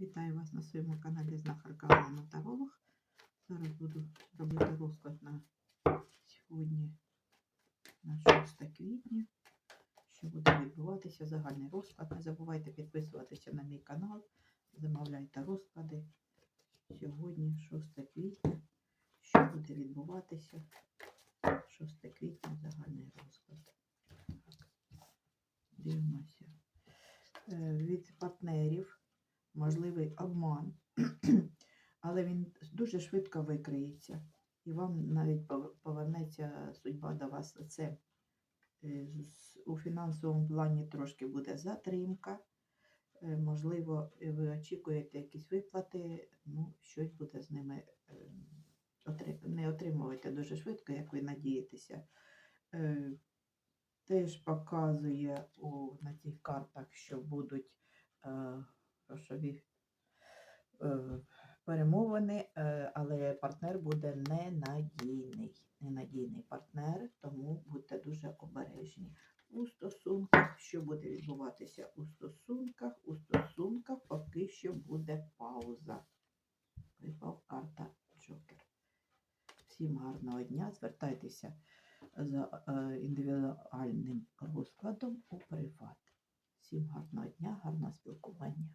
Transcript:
Вітаю вас на своєму каналі Знахарка Олена Таролог. Зараз буду робити розклад на сьогодні, на 6 квітня. Що буде відбуватися, загальний розклад. Не забувайте підписуватися на мій канал, замовляйте розклади. Сьогодні 6 квітня. Що буде відбуватися? 6 квітня загальний розклад. Дивимося. Е, Від партнерів можливий обман, але він дуже швидко викриється. І вам навіть повернеться судьба до вас лицем. Е, У фінансовому плані трошки буде затримка. Е, Можливо, ви очікуєте якісь виплати, ну, щось буде з ними. е, Не отримуєте дуже швидко, як ви надієтеся. Теж показує на цих картах, що будуть грошові е, перемовини, е, але партнер буде ненадійний. Ненадійний партнер, тому будьте дуже обережні. У стосунках, що буде відбуватися у стосунках, у стосунках поки що буде пауза. Випав карта Джокер. Всім гарного дня. Звертайтеся за е, індивідуальним розкладом у приват. Всім гарного дня, гарного спілкування.